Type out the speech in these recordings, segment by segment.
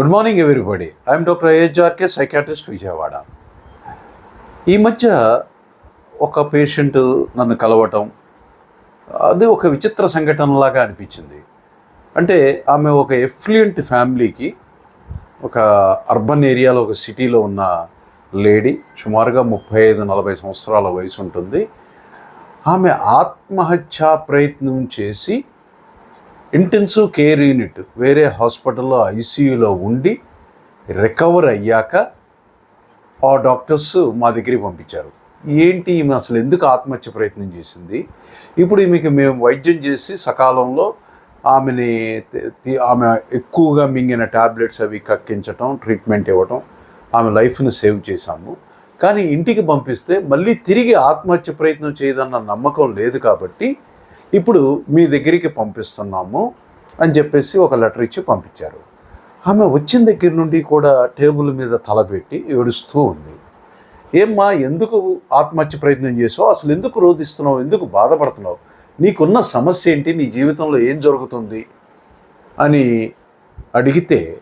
Good morning everybody I'm doctor A H R K psychiatrist Vijayawada. ఈ మధ్య ఒక patient నన్ను కలవటం అది ఒక విచిత్ర సంఘటనలాగా అనిపించింది. అంటే ఆమె ఒక ఎఫ్లుయెంట్ ఫ్యామిలీకి ఒక అర్బన్ ఏరియాలో ఒక సిటీలో ఉన్న లేడీ సుమారుగా ముప్పై ఐదు నలభై సంవత్సరాల వయసు ఉంటుంది. ఆమె ఆత్మహత్యా ప్రయత్నం చేసి ఇంటెన్సివ్ కేర్ యూనిట్ వేరే హాస్పిటల్లో ఐసీయూలో ఉండి రికవర్ అయ్యాక ఆ డాక్టర్స్ మా దగ్గరికి పంపించారు. ఏంటి ఈమె అసలు ఎందుకు ఆత్మహత్య ప్రయత్నం చేసింది? ఇప్పుడు ఈమెకి మేము వైద్యం చేసి సకాలంలో ఆమెని ఆమె ఎక్కువగా మింగిన టాబ్లెట్స్ అవి కక్కించటం ట్రీట్మెంట్ ఇవ్వటం ఆమె లైఫ్ని సేవ్ చేశాము. కానీ ఇంటికి పంపిస్తే మళ్ళీ తిరిగి ఆత్మహత్య ప్రయత్నం చేయదన్న నమ్మకం లేదు కాబట్టి ఇప్పుడు మీ దగ్గరికి పంపిస్తున్నాము అని చెప్పేసి ఒక లెటర్ ఇచ్చి పంపించారు. ఆమె వచ్చిన దగ్గర నుండి కూడా టేబుల్ మీద తలపెట్టి ఏడుస్తూ ఉంది. ఏమ్మా ఎందుకు ఆత్మహత్య ప్రయత్నం చేసావు? అసలు ఎందుకు రోధిస్తున్నావు? ఎందుకు బాధపడుతున్నావు? నీకున్న సమస్య ఏంటి? నీ జీవితంలో ఏం జరుగుతుంది? అని అడిగితే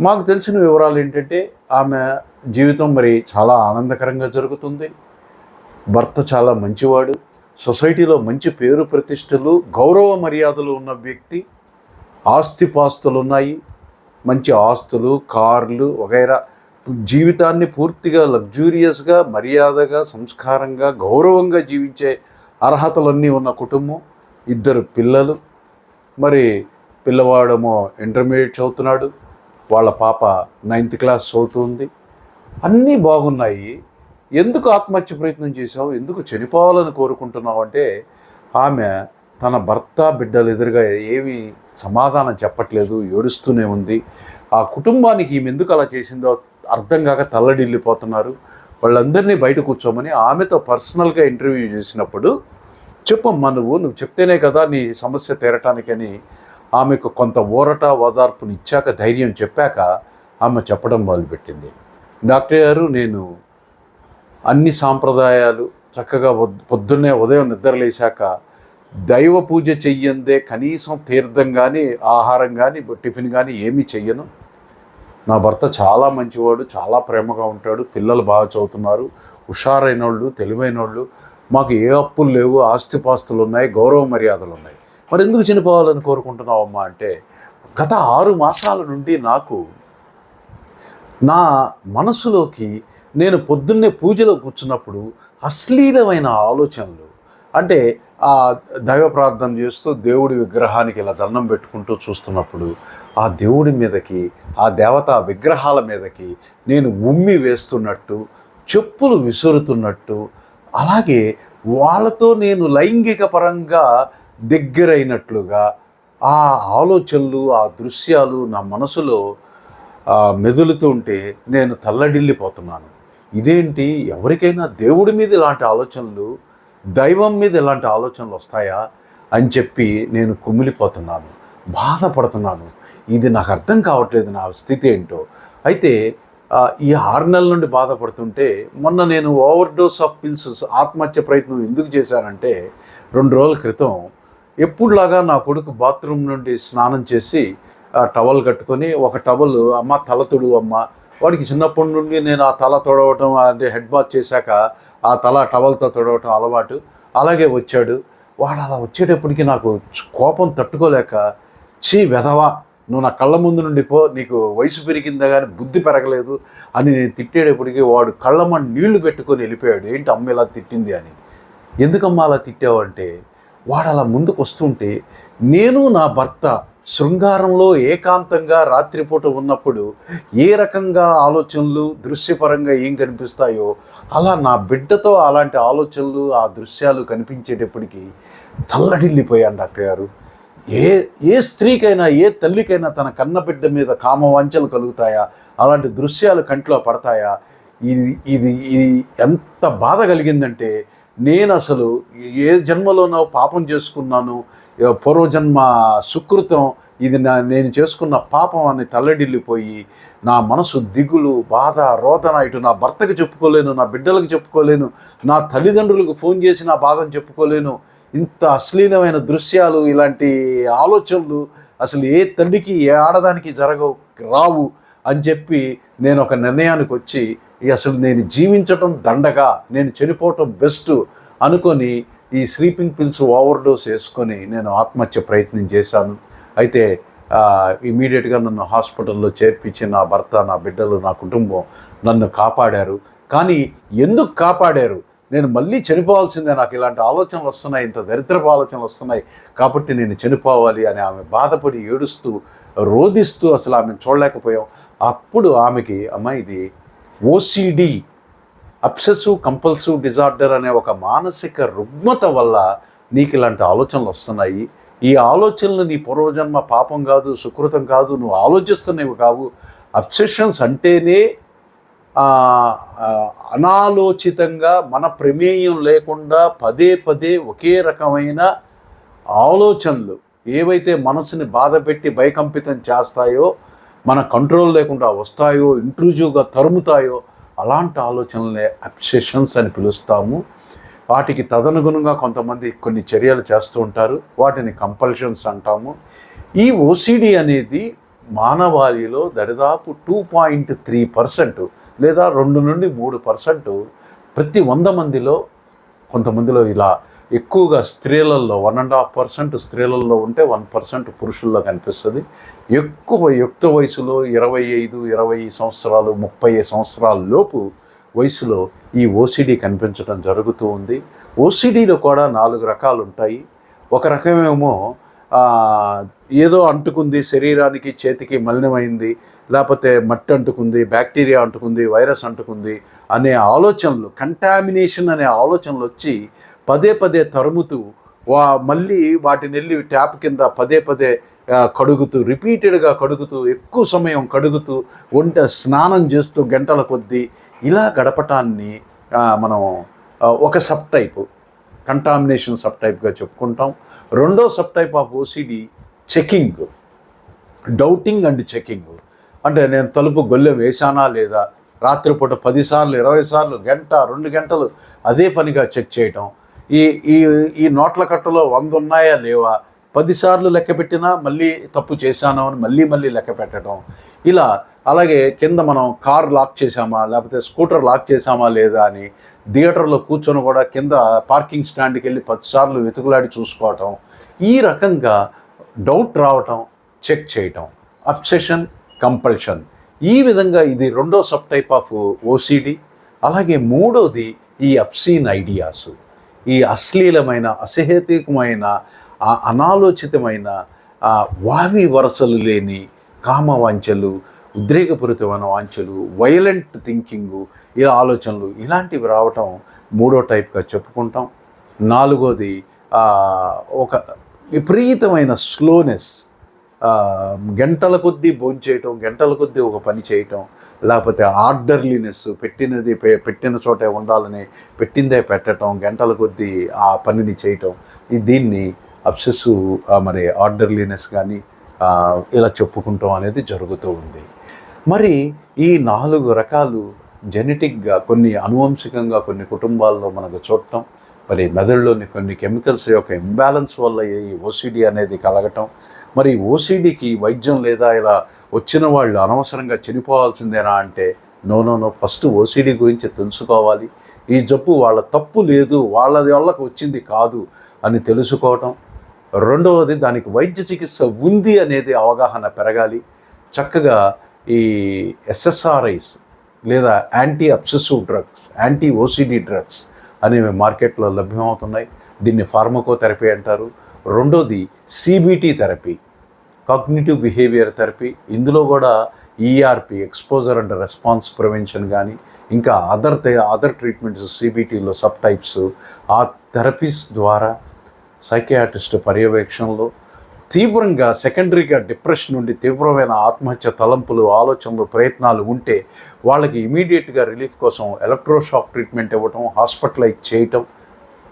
మాకు తెలిసిన వివరాలు ఏంటంటే ఆమె జీవితం మరి చాలా ఆనందకరంగా జరుగుతుంది. భర్త చాలా మంచివాడు. సొసైటీలో మంచి పేరు ప్రతిష్టలు గౌరవ మర్యాదలు ఉన్న వ్యక్తి ఆస్తిపాస్తులు ఉన్నాయి మంచి ఆస్తులు కార్లు వగైరా జీవితాన్ని పూర్తిగా లగ్జూరియస్గా మర్యాదగా సంస్కారంగా గౌరవంగా జీవించే అర్హతలన్నీ ఉన్న కుటుంబం ఇద్దరు పిల్లలు. మరి పిల్లవాడేమో ఇంటర్మీడియట్ చదువుతున్నాడు వాళ్ళ పాప నైన్త్ క్లాస్ చదువుతుంది. అన్నీ బాగున్నాయి. ఎందుకు ఆత్మహత్య ప్రయత్నం చేశావు? ఎందుకు చనిపోవాలని కోరుకుంటున్నావు అంటే ఆమె తన భర్త బిడ్డలు ఎదురుగా ఏమీ సమాధానం చెప్పట్లేదు ఏడుస్తూనే ఉంది. ఆ కుటుంబానికి ఈమె ఎందుకు అలా చేసిందో అర్థం కాక తల్లడిల్లిపోతున్నారు. వాళ్ళందరినీ బయట కూర్చోమని ఆమెతో పర్సనల్గా ఇంటర్వ్యూ చేసినప్పుడు చెప్పమ్మా నువ్వు నువ్వు చెప్తేనే కదా నీ సమస్య తీరటానికని. ఆమెకు కొంత ఊరట ఓదార్పునిచ్చాక ధైర్యం చెప్పాక ఆమె చెప్పడం మొదలుపెట్టింది. డాక్టర్ గారు నేను అన్ని సాంప్రదాయాలు చక్కగా పొద్దున్నే ఉదయం నిద్రలేశాక దైవ పూజ చెయ్యందే కనీసం తీర్థం కానీ ఆహారం కానీ టిఫిన్ కానీ ఏమీ చెయ్యను. నా భర్త చాలా మంచివాడు చాలా ప్రేమగా ఉంటాడు పిల్లలు బాగా చదువుతున్నారు హుషారైన వాళ్ళు తెలివైన వాళ్ళు మాకు ఏ అప్పులు లేవు ఆస్తిపాస్తులు ఉన్నాయి గౌరవ మర్యాదలు ఉన్నాయి. మరి ఎందుకు చనిపోవాలని కోరుకుంటున్నావమ్మా అంటే గత ఆరు మాసాల నుండి నాకు నా మనసులోకి నేను పొద్దున్నే పూజలో కూర్చున్నప్పుడు అశ్లీలమైన ఆలోచనలు అంటే ఆ దైవ ప్రార్థన చేస్తూ దేవుడి విగ్రహానికి ఇలా దండం పెట్టుకుంటూ చూస్తున్నప్పుడు ఆ దేవుడి మీదకి ఆ దేవతా విగ్రహాల మీదకి నేను ఉమ్మి వేస్తున్నట్టు చెప్పులు విసురుతున్నట్టు అలాగే వాళ్ళతో నేను లైంగిక పరంగా దగ్గరైనట్లుగా ఆ ఆలోచనలు ఆ దృశ్యాలు నా మనసులో మెదులుతుంటే నేను తల్లడిల్లిపోతున్నాను. ఇదేంటి? ఎవరికైనా దేవుడి మీద ఇలాంటి ఆలోచనలు దైవం మీద ఇలాంటి ఆలోచనలు వస్తాయా అని చెప్పి నేను కుమిలిపోతున్నాను బాధపడుతున్నాను. ఇది నాకు అర్థం కావట్లేదు నా స్థితి ఏంటో. అయితే ఈ ఆరు నెలల నుండి బాధపడుతుంటే మొన్న నేను ఓవర్ డోస్ ఆఫ్ పిల్స్ ఆత్మహత్య ప్రయత్నం ఎందుకు చేశానంటే రెండు రోజుల క్రితం ఎప్పుడులాగా నా కొడుకు బాత్రూమ్ నుండి స్నానం చేసి ఆ టవల్ కట్టుకొని ఒక టవల్ అమ్మ తల తొడు అమ్మ వాడికి చిన్నప్పటి నుండి నేను ఆ తల తొడవటం అంటే హెడ్ బాత్ చేశాక ఆ తల టవల్తో తొడవటం అలవాటు. అలాగే వచ్చాడు. వాడు అలా వచ్చేటప్పటికి నాకు కోపం తట్టుకోలేక చీ వెధవా నువ్వు నా కళ్ళ ముందు నుండి పో నీకు వయసు పెరిగిందా కానీ బుద్ధి పెరగలేదు అని నేను తిట్టేటప్పటికి వాడు కళ్ళమ్మ నీళ్ళు పెట్టుకొని వెళ్ళిపోయాడు. ఏంటి అమ్మ ఇలా తిట్టింది అని. ఎందుకమ్మా అలా తిట్టావు? అంటే వాడు అలా ముందుకు వస్తుంటే నేను నా భర్త శృంగారంలో ఏకాంతంగా రాత్రిపూట ఉన్నప్పుడు ఏ రకంగా ఆలోచనలు దృశ్యపరంగా ఏం కనిపిస్తాయో అలా నా బిడ్డతో అలాంటి ఆలోచనలు ఆ దృశ్యాలు కనిపించేటప్పటికీ తల్లడిల్లిపోయాను డాక్టర్ గారు. ఏ ఏ స్త్రీకైనా ఏ తల్లికైనా తన కన్న బిడ్డ మీద కామవాంఛలు కలుగుతాయా? అలాంటి దృశ్యాలు కంట్లో పడతాయా? ఇది ఇది ఇది ఎంత బాధ కలిగిందంటే నేను అసలు ఏ జన్మలోనో పాపం చేసుకున్నాను పూర్వజన్మ సుకృతం ఇది నా నేను చేసుకున్న పాపం అని తల్లడిల్లిపోయి నా మనసు దిగులు బాధ రోదన ఇటు నా భర్తకు చెప్పుకోలేను నా బిడ్డలకు చెప్పుకోలేను నా తల్లిదండ్రులకు ఫోన్ చేసి నా బాధను చెప్పుకోలేను. ఇంత అశ్లీలమైన దృశ్యాలు ఇలాంటి ఆలోచనలు అసలు ఏ తల్లికి ఏ ఆడదానికి జరగవు రావు అని చెప్పి నేను ఒక నిర్ణయానికి వచ్చి అసలు నేను జీవించటం దండగా నేను చనిపోవటం బెస్ట్ అనుకొని ఈ స్లీపింగ్ పిల్స్ ఓవర్ డోస్ వేసుకొని నేను ఆత్మహత్య ప్రయత్నం చేశాను. అయితే ఇమీడియట్గా నన్ను హాస్పిటల్లో చేర్పించి నా భర్త నా బిడ్డలు నా కుటుంబం నన్ను కాపాడారు. కానీ ఎందుకు కాపాడారు? నేను మళ్ళీ చనిపోవాల్సిందే. నాకు ఇలాంటి ఆలోచనలు వస్తున్నాయి ఇంత దరిద్రపు ఆలోచనలు వస్తున్నాయి. కాబట్టి నేను చనిపోవాలి అని ఆమె బాధపడి ఏడుస్తూ రోధిస్తూ అసలు ఆమెను చూడలేకపోయాం. అప్పుడు ఆమెకి అమ్మ ఇది ఓసిడి అబ్సెసివ్ కంపల్సివ్ డిజార్డర్ అనే ఒక మానసిక రుగ్మత వల్ల నీకు ఇలాంటి ఆలోచనలు వస్తున్నాయి. ఈ ఆలోచనలు నీ పూర్వజన్మ పాపం కాదు సుకృతం కాదు నువ్వు ఆలోచిస్తున్నవి కావు. అబ్సెషన్స్ అంటేనే అనాలోచితంగా మన ప్రమేయం లేకుండా పదే పదే ఒకే రకమైన ఆలోచనలు ఏవైతే మనసుని బాధపెట్టి భయకంపితం చేస్తాయో మన కంట్రోల్ లేకుండా వస్తాయో ఇంట్రూజివ్గా తరుముతాయో అలాంటి ఆలోచనలనే అబ్సెషన్స్ అని పిలుస్తాము. వాటికి తదనుగుణంగా కొంతమంది కొన్ని చర్యలు చేస్తూ ఉంటారు. వాటిని కంపల్షన్స్ అంటాము. ఈ ఓసిడి అనేది మానవాళిలో దరిదాపు టూ పాయింట్ త్రీ పర్సెంట్ లేదా రెండు నుండి మూడు పర్సెంట్ ప్రతి వంద మందిలో కొంతమందిలో ఇలా ఎక్కువగా స్త్రీలలో వన్ అండ్ హాఫ్ పర్సెంట్ స్త్రీలలో ఉంటే వన్ పర్సెంట్ పురుషుల్లో కనిపిస్తుంది. ఎక్కువ యుక్త వయసులో ఇరవై ఐదు ఇరవై సంవత్సరాలు ముప్పై సంవత్సరాల లోపు వయసులో ఈ ఓసిడి కనిపించడం జరుగుతూ ఉంది. ఓసిడిలో కూడా నాలుగు రకాలు ఉంటాయి. ఒక రకమేమో ఏదో అంటుకుంది శరీరానికి చేతికి మలినమైంది లేకపోతే మట్టి అంటుకుంది బ్యాక్టీరియా అంటుకుంది వైరస్ అంటుకుంది అనే ఆలోచనలు కంటామినేషన్ అనే ఆలోచనలు వచ్చి పదే పదే తరుముతూ వా మళ్ళీ వాటిని వెళ్ళి ట్యాప్ కింద పదే పదే కడుగుతూ రిపీటెడ్గా కడుగుతూ ఎక్కువ సమయం కడుగుతూ వంట స్నానం చేస్తూ గంటల కొద్దీ ఇలా గడపటాన్ని మనం ఒక సబ్ టైపు కంటామినేషన్ సబ్ టైప్గా చెప్పుకుంటాం. రెండో sub type of OCD checking doubting and checking. అంటే నేను తలుపు గొల్లెం వేశానా లేదా రాత్రిపూట పదిసార్లు ఇరవై సార్లు గంట రెండు గంటలు అదే పనిగా చెక్ చేయటం. ఈ ఈ ఈ నోట్ల కట్టలో వంద ఉన్నాయా లేవా? పదిసార్లు లెక్క పెట్టినా మళ్ళీ తప్పు చేశాను అని మళ్ళీ మళ్ళీ లెక్క పెట్టడం. ఇలా అలాగే కింద మనం కార్ లాక్ చేసామా లేకపోతే స్కూటర్ లాక్ చేసామా లేదా అని థియేటర్లో కూర్చొని కూడా కింద పార్కింగ్ స్టాండ్కి వెళ్ళి పదిసార్లు వెతుకులాడి చూసుకోవటం. ఈ రకంగా డౌట్ రావటం చెక్ చేయటం. Obsession compulsion. ఈ విధంగా ఇది రెండో సబ్ టైప్ ఆఫ్ ఓసిడి అలాగే మూడోది ఈ అప్సీన్ ఐడియాసు. ఈ అశ్లీలమైన అసహేతికమైన అనాలోచితమైన వావి వరసలు లేని కామ వాంఛలు ఉద్రేకపూరితమైన వాంఛలు వైలెంట్ థింకింగు ఈ ఆలోచనలు ఇలాంటివి రావటం మూడో టైప్గా చెప్పుకుంటాం. నాలుగోది ఒక విపరీతమైన స్లోనెస్ గంటల కొద్దీ భోంచేయటం గంటల కొద్దీ ఒక పని చేయటం లేకపోతే ఆర్డర్లీనెస్ పెట్టినది పె- పెట్టిన చోటే ఉండాలని పెట్టిందే పెట్టడం గంటల కొద్దీ ఆ పనిని చేయటం ఈ దీన్ని అబ్సెస్సు మరి ఆర్డర్లీనెస్ కానీ ఇలా చెప్పుకుంటాం అనేది జరుగుతూ ఉంది. మరి ఈ నాలుగు రకాలు జెనెటిక్గా కొన్ని అనువంశికంగా కొన్ని కుటుంబాల్లో మనకు చూడటం మరి మెదడులోని కొన్ని కెమికల్స్ యొక్క ఇంబ్యాలెన్స్ వల్ల ఈ ఓసిడి అనేది కలగటం మరి ఓసిడికి వైద్యం లేదా ఇలా వచ్చిన వాళ్ళు అనవసరంగా చనిపోవాల్సిందేనా అంటే no no no first OCD గురించి తెలుసుకోవాలి. ఈ జబ్బు వాళ్ళ తప్పు లేదు వాళ్ళ వాళ్ళకు వచ్చింది కాదు అని తెలుసుకోవటం. రెండవది దానికి వైద్య చికిత్స ఉంది అనేది అవగాహన పెరగాలి. చక్కగా ఈ ఎస్ఎస్ఆర్ఐస్ లేదా anti obsessive drugs anti OCD drugs అనేవి మార్కెట్లో లభ్యమవుతున్నాయి. దీన్ని ఫార్మకోథెరపీ అంటారు. రెండోది CBT therapy. Cognitive behaviour therapy ఇందులో కూడా ERP exposure and response prevention కానీ ఇంకా అదర్ అదర్ ట్రీట్మెంట్స్ సిబిటీలో సబ్ టైప్స్ ఆ థెరపీస్ ద్వారా సైకియాట్రిస్ట్ పర్యవేక్షణలో తీవ్రంగా సెకండరీగా డిప్రెషన్ నుండి తీవ్రమైన ఆత్మహత్య తలంపులు ఆలోచనలు ప్రయత్నాలు ఉంటే వాళ్ళకి ఇమీడియట్గా రిలీఫ్ కోసం ఎలక్ట్రోషాక్ ట్రీట్మెంట్ ఇవ్వటం హాస్పిటలైజ్ చేయటం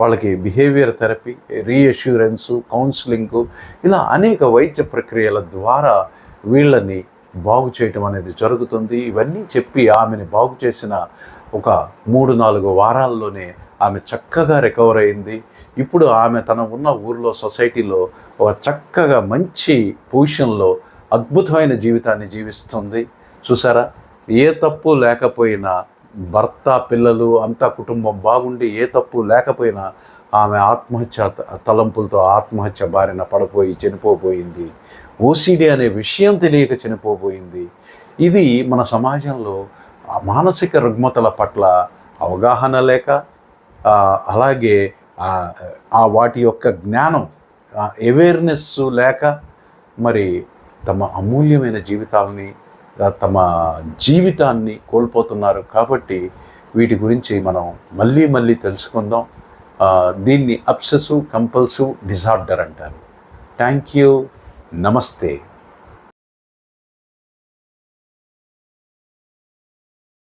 వాళ్ళకి బిహేవియర్ థెరపీ రీఅష్యూరెన్సు కౌన్సిలింగు ఇలా అనేక వైద్య ప్రక్రియల ద్వారా వీళ్ళని బాగు చేయటం అనేది జరుగుతుంది. ఇవన్నీ చెప్పి ఆమెని బాగు చేసిన ఒక మూడు నాలుగు వారాల్లోనే ఆమె చక్కగా రికవర్ అయింది. ఇప్పుడు ఆమె తన ఉన్న ఊర్లో సొసైటీలో ఒక చక్కగా మంచి పొజిషన్లో అద్భుతమైన జీవితాన్ని జీవిస్తుంది. చూసారా? ఏ తప్పు లేకపోయినా భర్త పిల్లలు అంతా కుటుంబం బాగుండి ఏ తప్పు లేకపోయినా ఆమె ఆత్మహత్య తలంపులతో ఆత్మహత్య బారిన పడిపోయి చనిపోబోయింది. ఓసిడి అనే విషయం తెలియక చనిపోబోయింది. ఇది మన సమాజంలో మానసిక రుగ్మతల పట్ల అవగాహన లేక అలాగే ఆ వాటి యొక్క జ్ఞానం అవేర్నెస్ లేక మరి తమ అమూల్యమైన జీవితాలని తమ జీవితాన్ని కోల్పోతున్నారు కాబట్టి వీటి గురించి మనం మళ్ళీ మళ్ళీ తెలుసుకుందాం. దీన్ని అప్సెసివ్ కంపల్సివ్ డిజార్డర్ అంటారు. Thank you. నమస్తే.